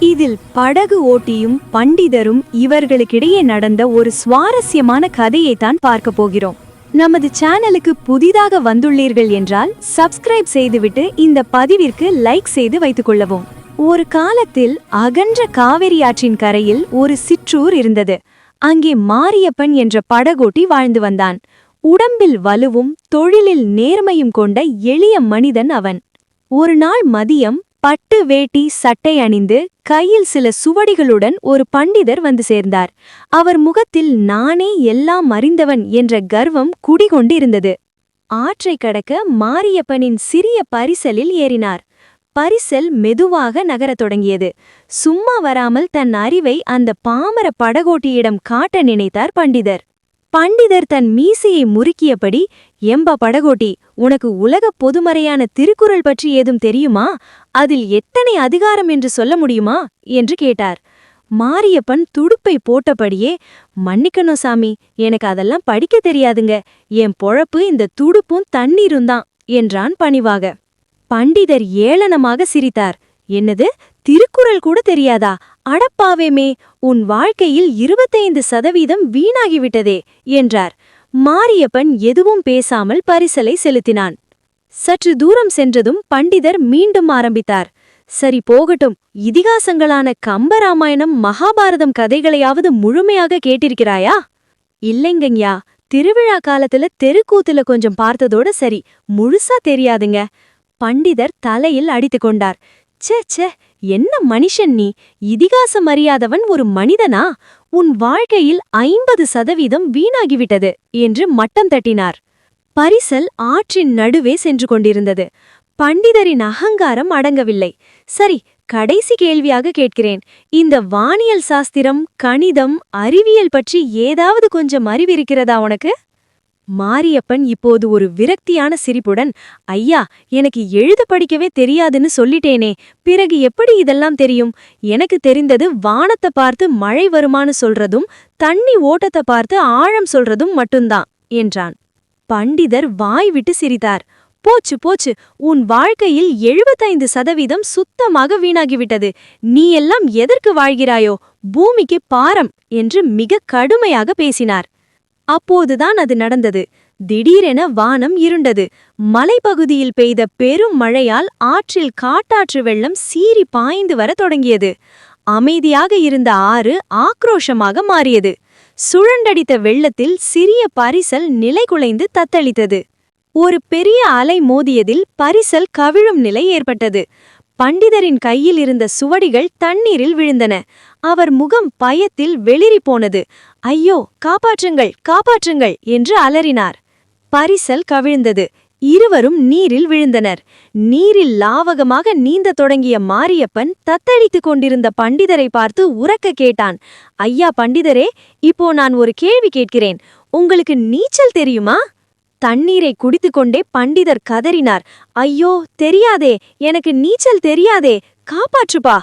இதில் படகு ஓட்டியும் பண்டிதரும் இவர்களுக்கிடையே நடந்த ஒரு சுவாரஸ்யமான கதையை தான் பார்க்க போகிறோம். நமது சேனலுக்கு புதிதாக வந்துள்ளீர்கள் என்றால் சப்ஸ்கிரைப் செய்துவிட்டு இந்த பதிவிற்கு லைக் செய்து வைத்துக் கொள்ளவும். ஒரு காலத்தில் அகன்ற காவிரி ஆற்றின் கரையில் ஒரு சிற்றூர் இருந்தது. அங்கே மாரியப்பன் என்ற படகோட்டி வாழ்ந்து வந்தான். உடம்பில் வலுவும் தொழிலில் நேர்மையும் கொண்ட எளிய மனிதன் அவன். ஒரு நாள் மதியம் பட்டு வேட்டி சட்டை அணிந்து கையில் சில சுவடிகளுடன் ஒரு பண்டிதர் வந்து சேர்ந்தார். அவர் முகத்தில் நானே எல்லாம் அறிந்தவன் என்ற கர்வம் குடிகொண்டிருந்தது. ஆற்றை கடக்க மாரியப்பனின் சிறிய பரிசலில் ஏறினார். பரிசல் மெதுவாக நகரத் தொடங்கியது. சும்மா வராமல் தன் அறிவை அந்த பாமர படகோட்டியிடம் காட்ட நினைத்தார் பண்டிதர். பண்டிதர் தன் மீசையை முறுக்கியபடி எம்ப படகோட்டி உனக்கு உலகப் பொதுமறையான திருக்குறள் பற்றி ஏதும் தெரியுமா? அதில் எத்தனை அதிகாரம் என்று சொல்ல முடியுமா? என்று கேட்டார். மாரியப்பன் துடுப்பை போட்டபடியே மன்னிக்கணும் சாமி எனக்கு அதெல்லாம் படிக்க தெரியாதுங்க. என் பொழப்பு இந்த துடுப்பும் தண்ணீரும் தான் என்றான் பணிவாக. பண்டிதர் ஏளனமாக சிரித்தார். என்னது? திருக்குறள் கூட தெரியாதா? அடப்பாவேமே உன் வாழ்க்கையில் இருபத்தைந்து சதவீதம் வீணாகிவிட்டதே என்றார். மாரியப்பன் எதுவும் பேசாமல் பரிசலை செலுத்தினான். சற்று தூரம் சென்றதும் பண்டிதர் மீண்டும் ஆரம்பித்தார். சரி போகட்டும். இதிகாசங்களான கம்பராமாயணம் மகாபாரதம் கதைகளையாவது முழுமையாக கேட்டிருக்கிறாயா? இல்லைங்கய்யா. திருவிழா காலத்துல தெருக்கூத்துல கொஞ்சம் பார்த்ததோட சரி முழுசா தெரியாதுங்க. பண்டிதர் தலையில் அடித்துக் கொண்டார். ச்சே ச்சே என்ன மனுஷன் நீ? இதிகாசம் அறியாதவன் ஒரு மனிதனா? உன் வாழ்க்கையில் ஐம்பது சதவீதம் வீணாகிவிட்டது என்று மட்டம் தட்டினார். பரிசல் ஆற்றின் நடுவே சென்று கொண்டிருந்தது. பண்டிதரின் அகங்காரம் அடங்கவில்லை. சரி கடைசி கேள்வியாக கேட்கிறேன். இந்த வானியல் சாஸ்திரம் கணிதம் அறிவியல் பற்றி ஏதாவது கொஞ்சம் அறிவிருக்கிறதா உனக்கு? மாரியப்பன் இப்போது ஒரு விரக்தியான சிரிப்புடன் ஐயா எனக்கு எழுத படிக்கவே தெரியாதுன்னு சொல்லிட்டேனே பிறகு எப்படி இதெல்லாம் தெரியும்? எனக்கு தெரிந்தது வானத்தை பார்த்து மழை வருமான்னு சொல்றதும் தண்ணி ஓட்டத்தை பார்த்து ஆழம் சொல்றதும் மட்டும்தான் என்றான். பண்டிதர் வாய் விட்டு சிரித்தார். போச்சு போச்சு உன் வாழ்க்கையில் எழுபத்தைந்து சதவீதம் சுத்தமாக வீணாகிவிட்டது. நீ எல்லாம் எதற்கு வாழ்கிறாயோ பூமிக்கு பாரம் என்று மிக கடுமையாக பேசினார். அப்போதுதான் அது நடந்தது. திடீரென வானம் இருண்டது. மலைப்பகுதியில் பெய்த பெரும் மழையால் ஆற்றில் காட்டாற்று வெள்ளம் சீறி பாய்ந்து வர தொடங்கியது. அமைதியாக இருந்த ஆறு ஆக்ரோஷமாக மாறியது. சுழண்டடித்த வெள்ளத்தில் சிறிய பரிசல் நிலைகுலைந்து தத்தளித்தது. ஒரு பெரிய அலை மோதியதில் பரிசல் கவிழும் நிலை ஏற்பட்டது. பண்டிதரின் கையில் இருந்த சுவடிகள் தண்ணீரில் விழுந்தன. அவர் முகம் பயத்தில் வெளிரி போனது. ஐயோ காப்பாற்றுங்கள் காப்பாற்றுங்கள் என்று அலறினார். பரிசல் கவிழ்ந்தது. இருவரும் நீரில் விழுந்தனர். நீரில் லாவகமாக நீந்தத் தொடங்கிய மாரியப்பன் தத்தளித்துக் கொண்டிருந்த பண்டிதரை பார்த்து உறக்க கேட்டான். ஐயா பண்டிதரே இப்போ நான் ஒரு கேள்வி கேட்கிறேன். உங்களுக்கு நீச்சல் தெரியுமா? தண்ணீரை குடித்துக்கொண்டே பண்டிதர் கதறினார். ஐயோ தெரியாதே எனக்கு நீச்சல் தெரியாதே காப்பாற்றுப்பா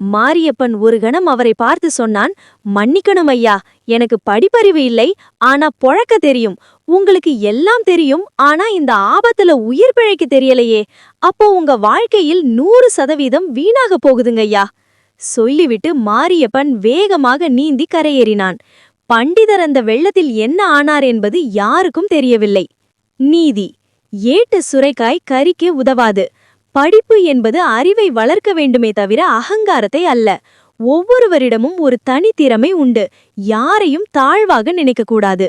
மாரியப்பன் ஒரு கணம் அவரை பார்த்து சொன்னான் மன்னிக்கணும் ஐயா எனக்கு படிப்பறிவு இல்லை ஆனா பொழக்க தெரியும். உங்களுக்கு எல்லாம் தெரியும் ஆனா இந்த ஆபத்துல உயிர் பிழைக்க தெரியலையே. அப்போ உங்க வாழ்க்கையில் நூறு சதவீதம் வீணாக போகுதுங்க ஐயா. சொல்லிவிட்டு மாரியப்பன் வேகமாக நீந்தி கரையேறினான். பண்டிதர் அந்த வெள்ளத்தில் என்ன ஆனார் என்பது யாருக்கும் தெரியவில்லை. நீதி ஏட்டு சுரைக்காய் கறிக்கு உதவாது. படிப்பு என்பது அறிவை வளர்க்க வேண்டுமே தவிர அகங்காரத்தை அல்ல. ஒவ்வொருவரிடமும் ஒரு தனித்திறமை உண்டு. யாரையும் தாழ்வாக நினைக்கக்கூடாது.